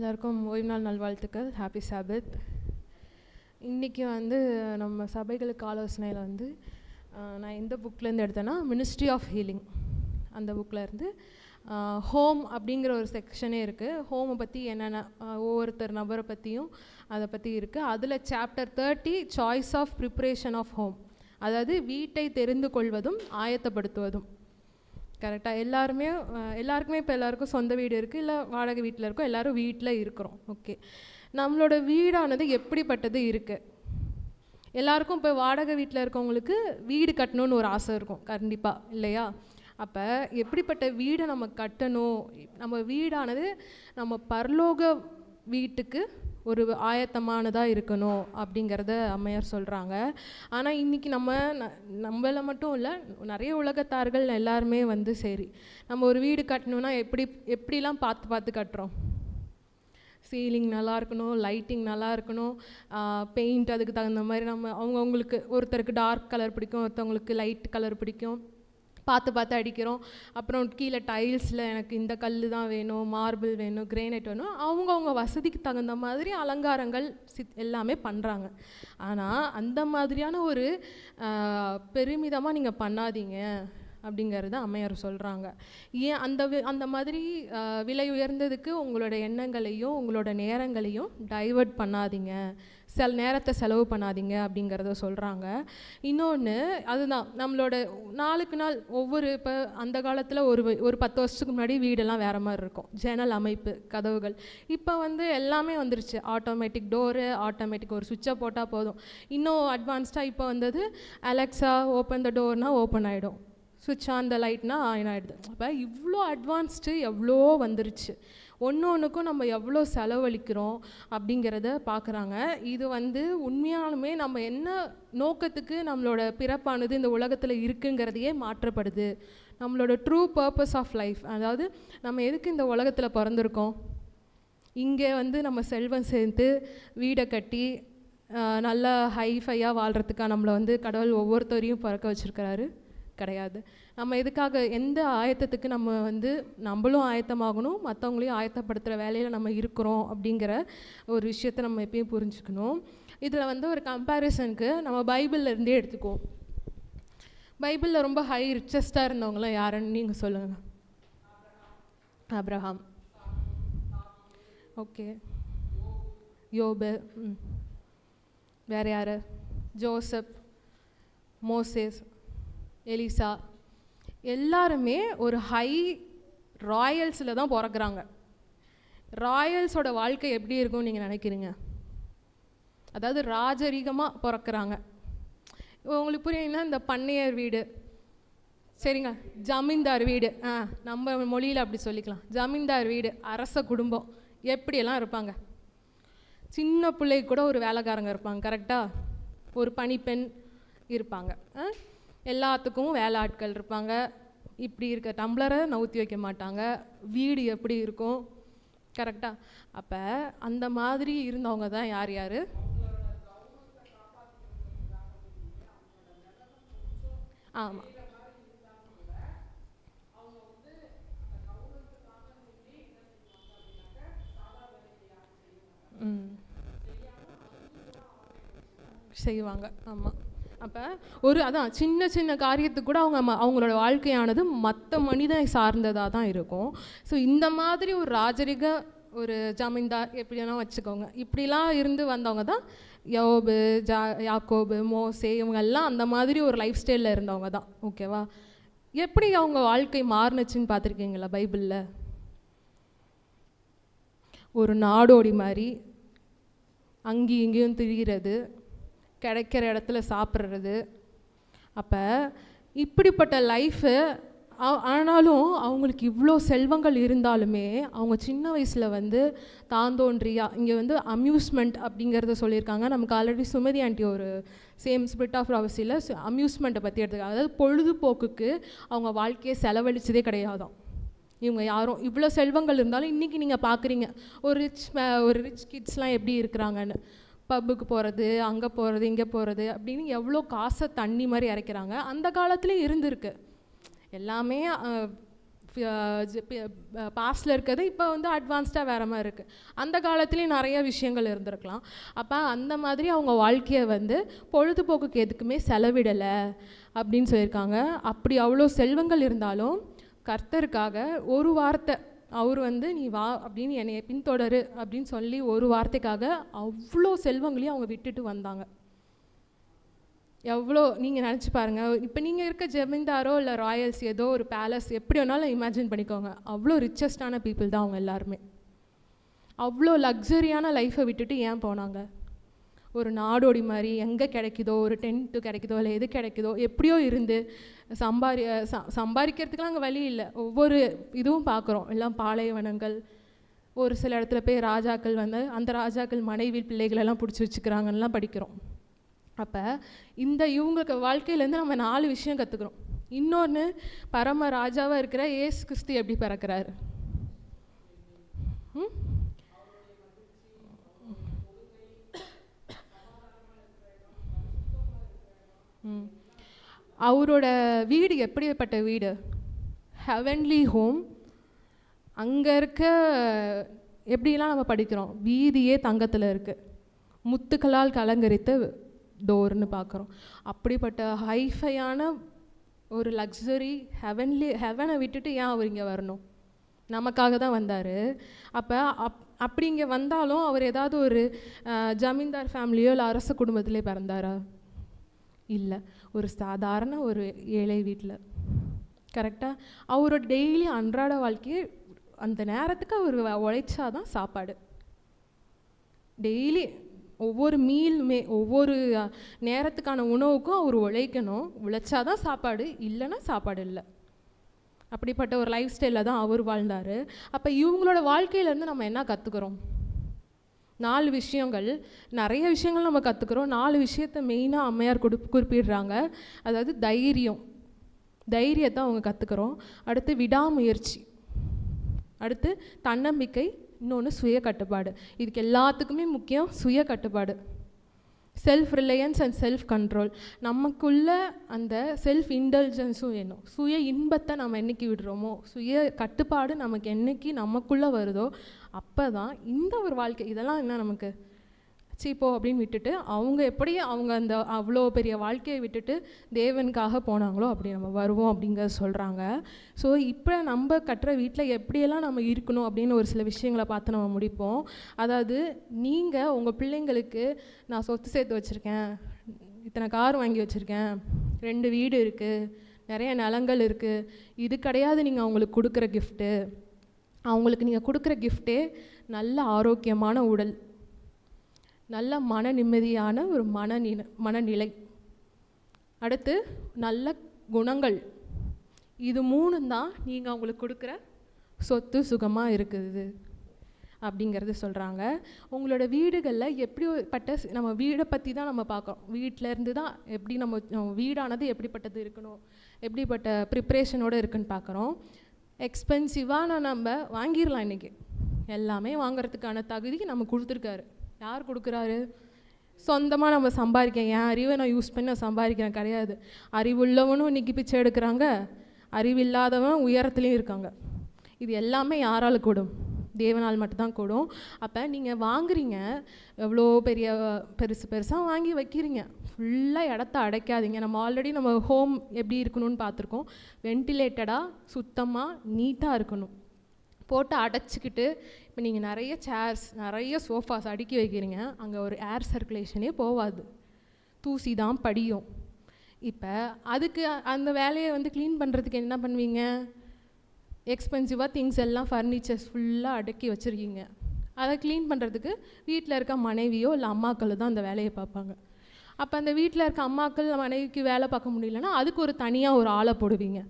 எல்லாருக்கும் ஓய்வு நாள் நல்வாழ்த்துக்கள் ஹாப்பி சாபத் இன்றைக்கி வந்து நம்ம சபைகளுக்கு ஆலோசனையில் வந்து நான் எந்த புக்லேருந்து எடுத்தேன்னா மினிஸ்ட்ரி ஆஃப் ஹீலிங் அந்த புக்கில் இருந்து ஹோம் அப்படிங்கிற ஒரு செக்ஷனே இருக்குது ஹோமை பற்றி என்னென்ன ஒவ்வொருத்தர் நபரை பற்றியும் அதை பற்றி இருக்குது அதில் chapter thirty choice of preparation of home அதாவது வீட்டை தெரிந்து கொள்வதும் ஆயத்தப்படுத்துவதும். கரெக்டாக எல்லாருமே எல்லாருக்குமே இப்போ எல்லாருக்கும் சொந்த வீடு இருக்குது இல்லை வாடகை வீட்டில் இருக்கோம் எல்லாரும் வீட்டில் இருக்கிறோம். ஓகே. நம்மளோட வீடானது எப்படிப்பட்டது இருக்குது எல்லாருக்கும் இப்போ வாடகை வீட்டில் இருக்கவங்களுக்கு வீடு கட்டணும்னு ஒரு ஆசை இருக்கும் கண்டிப்பாக இல்லையா? அப்போ எப்படிப்பட்ட வீடை நம்ம கட்டணும்? நம்ம வீடானது நம்ம பரலோக வீட்டுக்கு ஒரு ஆயத்தமானதாக இருக்கணும் அப்படிங்கிறத அம்மையார் சொல்கிறாங்க ஆனால் இன்றைக்கி நம்ம ந- நம்மள மட்டும் இல்லை நிறைய உலகத்தார்கள் எல்லாருமே வந்து சரி நம்ம ஒரு வீடு கட்டணும்னா எப்படி எப்படிலாம் பார்த்து பார்த்து கட்டுறோம்? சீலிங் நல்லா இருக்கணும் லைட்டிங் நல்லா இருக்கணும் பெயிண்ட் அதுக்கு தகுந்த மாதிரி நம்ம அவங்கவுங்களுக்கு ஒருத்தருக்கு டார்க் கலர் பிடிக்கும் ஒருத்தவங்களுக்கு லைட் கலர் பிடிக்கும். பார்த்து பார்த்து அடிக்கிறோம். அப்புறம் கீழே டைல்ஸில் எனக்கு இந்த கல் தான் வேணும் மார்பிள் வேணும் கிரேனைட் வேணும். அவங்கவுங்க வசதிக்கு தகுந்த மாதிரி அலங்காரங்கள் சித் எல்லாமே பண்ணுறாங்க ஆனால் அந்த மாதிரியான ஒரு பெருமிதமாக நீங்கள் பண்ணாதீங்க அப்படிங்கிறத அம்மையார் சொல்கிறாங்க ஏன் அந்த வி- அந்த மாதிரி விலை உயர்ந்ததுக்கு உங்களோட எண்ணங்களையும் உங்களோட நேரங்களையும் டைவர்ட் பண்ணாதீங்க. சில நேரத்தை செலவு பண்ணாதீங்க அப்படிங்கிறத சொல்கிறாங்க இன்னொன்று அதுதான் நம்மளோட நாளுக்கு நாள் ஒவ்வொரு இப்போ அந்த காலத்தில் ஒரு ஒரு பத்து வருஷத்துக்கு முன்னாடி வீடெல்லாம் வேறு மாதிரி இருக்கும். ஜன்னல் அமைப்பு கதவுகள். இப்போ வந்து எல்லாமே வந்துருச்சு. ஆட்டோமேட்டிக் டோரு ஆட்டோமேட்டிக் ஒரு சுவிட்சை போட்டால் போதும். இன்னும் அட்வான்ஸ்டாக இப்போ வந்தது அலெக்ஸா ஓப்பன் த டோர்னால் ஓப்பன் ஆகிடும் சுவிட்ச் ஆன் த லைட்னா ஆன் ஆகிடுது அப்போ இவ்வளோ அட்வான்ஸ்டு எவ்வளோ வந்துருச்சு. ஒன்று ஒன்றுக்கும் நம்ம எவ்வளோ செலவழிக்கிறோம் அப்படிங்கிறத பார்க்குறாங்க. இது வந்து உண்மையாலுமே நம்ம என்ன நோக்கத்துக்கு நம்மளோட பிறப்பானது இந்த உலகத்தில் இருக்குங்கிறதையே மாற்றப்படுது. நம்மளோட ட்ரூ பர்பஸ் ஆஃப் லைஃப் அதாவது நம்ம எதுக்கு இந்த உலகத்தில் பிறந்திருக்கோம்? இங்கே வந்து நம்ம செல்வம் சேர்த்து வீடை கட்டி நல்லா நல்ல ஹைஃபையாக வாழ்கிறதுக்காக நம்மளை வந்து கடவுள் ஒவ்வொருத்தரையும் பிறக்க வச்சுருக்கிறாரு? கிடையாது. நம்ம எதுக்காக எந்த ஆயத்தத்துக்கு நம்ம வந்து நம்மளும் ஆயத்தமாகணும் மற்றவங்களையும் ஆயத்தப்படுத்துகிற வேலையில் நம்ம இருக்கிறோம் அப்படிங்கிற ஒரு விஷயத்தை நம்ம எப்பயும் புரிஞ்சுக்கணும். இதில் வந்து ஒரு கம்பேரிசனுக்கு நம்ம பைபிள்லேருந்தே எடுத்துக்குவோம். பைபிளில் ரொம்ப ஹை ரிச்சஸ்டாக இருந்தவங்களாம் யாருன்னு நீங்கள் சொல்லுங்கள் அப்ரஹாம் ஓகே. யோபு. ம். வேறு யார்? ஜோசப். மோசேஸ். எலிசா. எல்லாருமே ஒரு ஹை ராயல்ஸில் தான் பிறக்கிறாங்க. ராயல்ஸோட வாழ்க்கை எப்படி இருக்கும்னு நீங்கள் நினைக்கிறீங்க? அதாவது ராஜரீகமாக பிறக்குறாங்க. உங்களுக்கு புரியுங்கன்னா இந்த பண்ணையர் வீடு. சரிங்க ஜமீன்தார் வீடு. ஆ நம்ம மொழியில் அப்படி சொல்லிக்கலாம். ஜமீன்தார் வீடு அரச குடும்பம். எப்படியெல்லாம் இருப்பாங்க? சின்ன பிள்ளைக்கு கூட ஒரு வேலைக்காரங்க இருப்பாங்க கரெக்டாக ஒரு பணிப்பெண் இருப்பாங்க. ஆ? எல்லாத்துக்கும் வேலை ஆட்கள் இருப்பாங்க. இப்படி இருக்க டம்ளரை நவுத்தி வைக்க மாட்டாங்க. வீடு எப்படி இருக்கும்? கரெக்டாக அப்போ அந்த மாதிரி இருந்தவங்க தான் யார் யார்? ஆமாம் ம். செய்வாங்க. ஆமாம் அப்போ ஒரு அதான் சின்ன சின்ன காரியத்துக்கு கூட அவங்க ம- அவங்களோட வாழ்க்கையானது மற்ற மனிதனை சார்ந்ததாக தான் இருக்கும். ஸோ இந்த மாதிரி ஒரு ராஜரிக ஒரு ஜமீன்தார் எப்படினா வச்சுக்கோங்க. இப்படிலாம் இருந்து வந்தவங்க தான் யோபு ஜா யாக்கோபு மோசே இவங்க எல்லாம் அந்த மாதிரி ஒரு லைஃப் ஸ்டைலில் இருந்தவங்க தான். ஓகேவா எப்படி அவங்க வாழ்க்கை மாறுனுச்சுன்னு பார்த்துருக்கீங்களா பைபிளில்? ஒரு நாடோடி மாதிரி அங்கேயும் இங்கேயும் திரிகிறது. கிடைக்கிற இடத்துல சாப்பிட்றது. அப்போ இப்படிப்பட்ட லைஃபு ஆனாலும் அவங்களுக்கு இவ்வளோ செல்வங்கள் இருந்தாலுமே அவங்க சின்ன வயசில் வந்து தாந்தோன்றியா இங்கே வந்து அம்யூஸ்மெண்ட் அப்படிங்கிறத சொல்லியிருக்காங்க. நமக்கு ஆல்ரெடி சுமதி ஆண்டி ஒரு சேம் ஸ்பிரிட் ஆஃப் ப்ராவசியில் அம்யூஸ்மெண்ட்டை பற்றி எடுத்துக்காங்க. அதாவது பொழுதுபோக்குக்கு அவங்க வாழ்க்கையை செலவழிச்சதே கிடையாதான் இவங்க யாரும் இவ்வளோ செல்வங்கள் இருந்தாலும் இன்றைக்கி நீங்கள் பார்க்குறீங்க ஒரு ரிச் ஒரு ரிச் கிட்ஸ்லாம் எப்படி இருக்கிறாங்கன்னு. பப்புக்கு போகிறது அங்கே போகிறது இங்கே போகிறது அப்படின்னு எவ்வளோ காசை தண்ணி மாதிரி இறைக்கிறாங்க அந்த காலத்துலேயும் இருந்திருக்கு. எல்லாமே பாஸ்டில் இருக்கிறது இப்போ வந்து அட்வான்ஸ்டாக வேறு மாதிரி இருக்குது அந்த காலத்துலேயும் நிறைய விஷயங்கள் இருந்திருக்கலாம். அப்போ அந்த மாதிரி அவங்க வாழ்க்கையை வந்து பொழுதுபோக்குக்கு எதுக்குமே செலவிடலை அப்படின்னு சொல்லியிருக்காங்க. அப்படி அவ்வளோ செல்வங்கள் இருந்தாலும் கர்த்தருக்காக ஒரு வார்த்தை அவர் வந்து நீ வா அப்படின்னு என்னை பின்தொடரு அப்படின்னு சொல்லி ஒரு வார்த்தைக்காக அவ்வளோ செல்வங்களையும் அவங்க விட்டுட்டு வந்தாங்க. எவ்வளோ நீங்கள் நினச்சி பாருங்கள் இப்போ நீங்கள் இருக்க ஜமீன்தாரோ இல்லை ராயல்ஸ் ஏதோ ஒரு பேலஸ் எப்படி வேணாலும் இமேஜின் பண்ணிக்கோங்க. அவ்வளோ ரிச்சஸ்டான பீப்புள் தான் அவங்க எல்லாருமே. அவ்வளோ லக்ஸரியான லைஃப்பை விட்டுட்டு ஏன் போனாங்க? ஒரு நாடோடி மாதிரி எங்கே கிடைக்குதோ ஒரு டென்ட்டு கிடைக்குதோ இல்லை எது கிடைக்குதோ எப்படியோ இருந்து சம்பாரி ச சம்பாதிக்கிறதுக்குலாம் அங்கே வழி இல்லை. ஒவ்வொரு இதுவும் பார்க்குறோம் எல்லாம் பாலைவனங்கள். ஒரு சில இடத்துல போய் ராஜாக்கள் வந்து அந்த ராஜாக்கள் மனைவி பிள்ளைகளெல்லாம் பிடிச்சி வச்சுக்கிறாங்கலாம் படிக்கிறோம். அப்போ இந்த இவங்களுக்கு வாழ்க்கையிலேருந்து நம்ம நாலு விஷயம் கற்றுக்குறோம் இன்னொன்று பரம ராஜாவாக இருக்கிற ஏசு கிறிஸ்து எப்படி பிறக்கிறாரு? ம்? அவரோட வீடு எப்படிப்பட்ட வீடு? ஹெவன்லி ஹோம் அங்கே இருக்க எப்படிலாம் நம்ம படிக்கிறோம்? வீதியே தங்கத்தில் இருக்குது முத்துக்களால் கலங்கரித்த டோர்னு பார்க்குறோம் அப்படிப்பட்ட ஹைஃபையான ஒரு லக்ஸரி ஹெவன்லி ஹெவனை விட்டுட்டு ஏன் அவர் இங்கே வரணும்? நமக்காக தான் வந்தார். அப்போ அப் அப்படி இங்கே வந்தாலும் அவர் ஏதாவது ஒரு ஜமீன்தார் ஃபேமிலியோ இல்லை அரச குடும்பத்திலே பிறந்தாரா? இல்லை. ஒரு சாதாரண ஒரு ஏழை வீட்டில் கரெக்டாக அவரோட டெய்லி அன்றாட வாழ்க்கையை அந்த நேரத்துக்கு அவர் உழைச்சாதான் சாப்பாடு. டெய்லி ஒவ்வொரு மீலுமே ஒவ்வொரு நேரத்துக்கான உணவுக்கும் அவர் உழைக்கணும். உழைச்சாதான் சாப்பாடு இல்லைன்னா சாப்பாடு இல்லை. அப்படிப்பட்ட ஒரு லைஃப் ஸ்டைலில் தான் அவர் வாழ்ந்தார். அப்போ இவங்களோட வாழ்க்கையிலேருந்து நம்ம என்ன கற்றுக்குறோம் நாலு விஷயங்கள். நிறைய விஷயங்கள் நம்ம கற்றுக்குறோம் நாலு விஷயத்த மெயினாக அம்மையார் கொடு குறிப்பிடுறாங்க. அதாவது தைரியம். தைரியத்தை அவங்க கற்றுக்குறோம் அடுத்து விடாமுயற்சி. அடுத்து தன்னம்பிக்கை இன்னொன்று சுய கட்டுப்பாடு. இதுக்கு எல்லாத்துக்குமே முக்கியம் சுய கட்டுப்பாடு. Self reliance and self control நமக்குள்ள அந்த செல்ஃப் இன்டெலிஜென்ஸும் வேணும். சுய இன்பத்தை நம்ம என்னைக்கு விடுறோமோ சுய கட்டுப்பாடு நமக்கு என்னைக்கு நமக்குள்ளே வருதோ அப்போ தான் இந்த ஒரு வாழ்க்கை இதெல்லாம் என்ன நமக்கு? சீப்போ அப்படின்னு விட்டுட்டு அவங்க எப்படி அவங்க அந்த அவ்வளோ பெரிய வாழ்க்கையை விட்டுட்டு தேவனுக்காக போனாங்களோ அப்படி நம்ம வருவோம் அப்படிங்கிறத சொல்கிறாங்க ஸோ இப்போ நம்ம கட்டுற வீட்டில் எப்படியெல்லாம் நம்ம இருக்கணும் அப்படின்னு ஒரு சில விஷயங்களை பார்த்து நம்ம முடிப்போம். அதாவது நீங்கள் உங்கள் பிள்ளைங்களுக்கு நான் சொத்து சேர்த்து வச்சுருக்கேன் இத்தனை கார் வாங்கி வச்சுருக்கேன் ரெண்டு வீடு இருக்குது நிறைய நிலங்கள் இருக்குது இது கிடையாது நீங்கள் அவங்களுக்கு கொடுக்குற கிஃப்ட்டு அவங்களுக்கு நீங்கள் கொடுக்குற கிஃப்ட்டே நல்ல ஆரோக்கியமான உடல் நல்ல மன நிம்மதியான ஒரு மனநில மனநிலை. அடுத்து நல்ல குணங்கள். இது மூணும் தான் நீங்கள் அவங்களுக்கு கொடுக்குற சொத்து சுகமாக இருக்குது அப்படிங்கிறது சொல்கிறாங்க உங்களோட வீடுகளில் எப்படிப்பட்ட நம்ம வீடை பற்றி தான் நம்ம பார்க்குறோம். வீட்டிலேருந்து தான் எப்படி நம்ம வீடானது எப்படிப்பட்டது இருக்கணும் எப்படிப்பட்ட ப்ரிப்ரேஷனோடு இருக்குன்னு பார்க்குறோம். எக்ஸ்பென்சிவான நம்ம வாங்கிடலாம் இன்றைக்கி எல்லாமே வாங்குறதுக்கான தகுதி நம்ம கொடுத்துருக்காரு. யார் கொடுக்குறாரு? சொந்தமாக நம்ம சம்பாதிக்கிறேன் என் அறிவை நான் யூஸ் பண்ணி நான் சம்பாதிக்கிறேன் கிடையாது. அறிவுள்ளவனும் இன்றைக்கி பிச்சை எடுக்கிறாங்க. அறிவில்லாதவன் உயரத்துலேயும் இருக்காங்க. இது எல்லாமே யாரால் கூடும்? தேவனால் மட்டும்தான் கூடும். அப்போ நீங்கள் வாங்குறீங்க. எவ்வளோ பெரிய பெருசு பெருசாக வாங்கி வைக்கிறீங்க. ஃபுல்லாக இடத்த அடைக்காதீங்க. நம்ம ஆல்ரெடி நம்ம ஹோம் எப்படி இருக்கணும்னு பார்த்துருக்கோம். வென்டிலேட்டடாக சுத்தமாக நீட்டாக இருக்கணும். போட்டு அடைச்சிக்கிட்டு இப்போ நீங்கள் நிறைய சேர்ஸ் நிறைய சோஃபாஸ் அடுக்கி வைக்கிறீங்க. அங்கே ஒரு ஏர் சர்க்குலேஷனே போகாது தூசி தான் படியும். இப்போ அதுக்கு அந்த வேலையை வந்து க்ளீன் பண்ணுறதுக்கு என்ன பண்ணுவீங்க? எக்ஸ்பென்சிவாக திங்ஸ் எல்லாம் ஃபர்னிச்சர்ஸ் ஃபுல்லாக அடக்கி வச்சுருக்கீங்க. அதை க்ளீன் பண்ணுறதுக்கு வீட்டில் இருக்க மனைவியோ இல்லை அம்மாக்களோ தான் அந்த வேலையை பார்ப்பாங்க. அப்போ அந்த வீட்டில் இருக்க அம்மாக்கள் மனைவிக்கு வேலை பார்க்க முடியலன்னா அதுக்கு ஒரு தனியாக ஒரு ஆளை போடுவீங்க.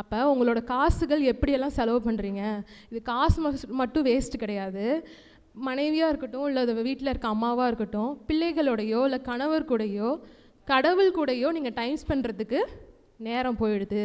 அப்போ உங்களோட காசுகள் எப்படியெல்லாம் செலவு பண்ணுறீங்க இது காசு மட்டும் வேஸ்ட்டு கிடையாது. மனைவியாக இருக்கட்டும் இல்லை வீட்டில் இருக்க அம்மாவாக இருக்கட்டும் பிள்ளைகளோடையோ இல்லை கணவர் கூடையோ கடவுள் கூடையோ நீங்கள் டைம் ஸ்பெண்ட்றதுக்கு நேரம் போயிடுது.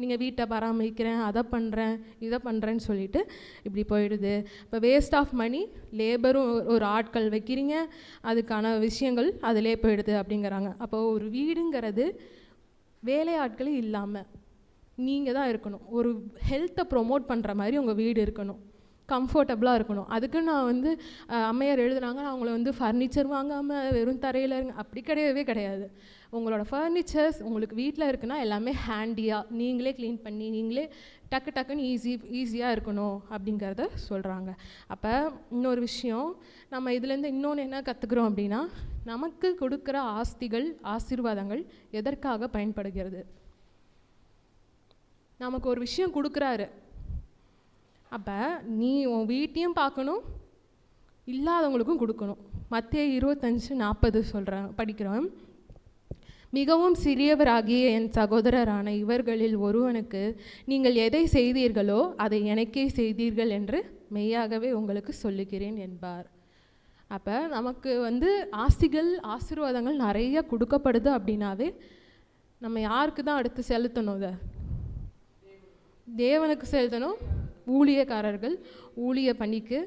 நீங்கள் வீட்டை பராமரிக்கிறேன் அதை பண்ணுறேன் இதை பண்ணுறேன்னு சொல்லிட்டு இப்படி போயிடுது. இப்போ வேஸ்ட் ஆஃப் மணி லேபரும் ஒரு ஆட்கள் வைக்கிறீங்க அதுக்கான விஷயங்கள் அதிலே போயிடுது அப்படிங்கிறாங்க. அப்போ ஒரு வீடுங்கிறது வேலையாட்களும் இல்லாமல் நீங்கள் தான் இருக்கணும். ஒரு ஹெல்த்தை ப்ரொமோட் பண்ணுற மாதிரி உங்கள் வீடு இருக்கணும். கம்ஃபர்டபுளாக இருக்கணும். அதுக்கு நான் வந்து அம்மையார் எழுதுனாங்க நான் அவங்கள வந்து ஃபர்னிச்சர் வாங்காமல் வெறும் தரையில் இருங்க அப்படி கிடையவே கிடையாது. உங்களோட ஃபர்னிச்சர்ஸ் உங்களுக்கு வீட்டில் இருக்குன்னா எல்லாமே ஹேண்டியாக நீங்களே க்ளீன் பண்ணி நீங்களே டக்கு டக்குன்னு ஈஸி ஈஸியாக இருக்கணும் அப்படிங்கிறத சொல்கிறாங்க அப்போ இன்னொரு விஷயம் நம்ம இதுலேருந்து இன்னொன்று என்ன கற்றுக்குறோம் அப்படின்னா நமக்கு கொடுக்குற ஆஸ்திகள் ஆசீர்வாதங்கள் எதற்காக பயன்படுகிறது? நமக்கு ஒரு விஷயம் கொடுக்குறாரு. அப்போ நீ உன் வீட்டையும் பார்க்கணும் இல்லாதவங்களுக்கும் கொடுக்கணும். மத்திய இருபத்தஞ்சு நாற்பது சொல்கிறேன் படிக்கிறோம். மிகவும் சிறியவராகிய என் சகோதரரான இவர்களில் ஒருவனுக்கு நீங்கள் எதை செய்தீர்களோ அதை எனக்கே செய்தீர்கள் என்று மெய்யாகவே உங்களுக்கு சொல்லுகிறேன் என்பார். அப்போ நமக்கு வந்து ஆசிகள் ஆசீர்வாதங்கள் நிறைய கொடுக்கப்படுது அப்படின்னாவே நம்ம யாருக்கு தான் அடுத்து செலுத்தணும் இதை? தேவனுக்கு செலுத்தணும். ஊழியக்காரர்கள் ஊழிய பணிக்கு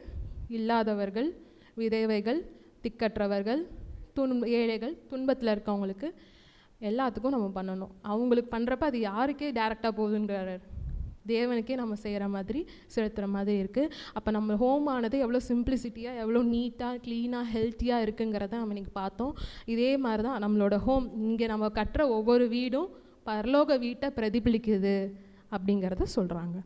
இல்லாதவர்கள் விதவைகள் திக்கற்றவர்கள் துன் ஏழைகள் துன்பத்தில் இருக்கவங்களுக்கு எல்லாத்துக்கும் நம்ம பண்ணணும். அவங்களுக்கு பண்ணுறப்ப அது யாருக்கே டேரெக்டாக போகுதுங்கிறார் தேவனுக்கே நம்ம செய்கிற மாதிரி செலுத்துகிற மாதிரி இருக்குது அப்போ நம்ம ஹோம் ஆனது எவ்வளோ சிம்பிளிசிட்டியாக எவ்வளோ நீட்டாக க்ளீனாக ஹெல்த்தியாக இருக்குங்கிறத நம்ம இன்றைக்கி பார்த்தோம். இதே மாதிரி தான் நம்மளோட ஹோம் இங்கே நம்ம கட்டுற ஒவ்வொரு வீடும் பரலோக வீட்டை பிரதிபலிக்குது அப்படிங்கிறத சொல்கிறாங்க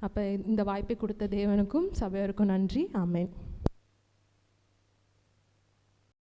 அப்போ இந்த வாய்ப்பை கொடுத்த தேவனுக்கும் சபையோருக்கும் நன்றி. ஆமென்.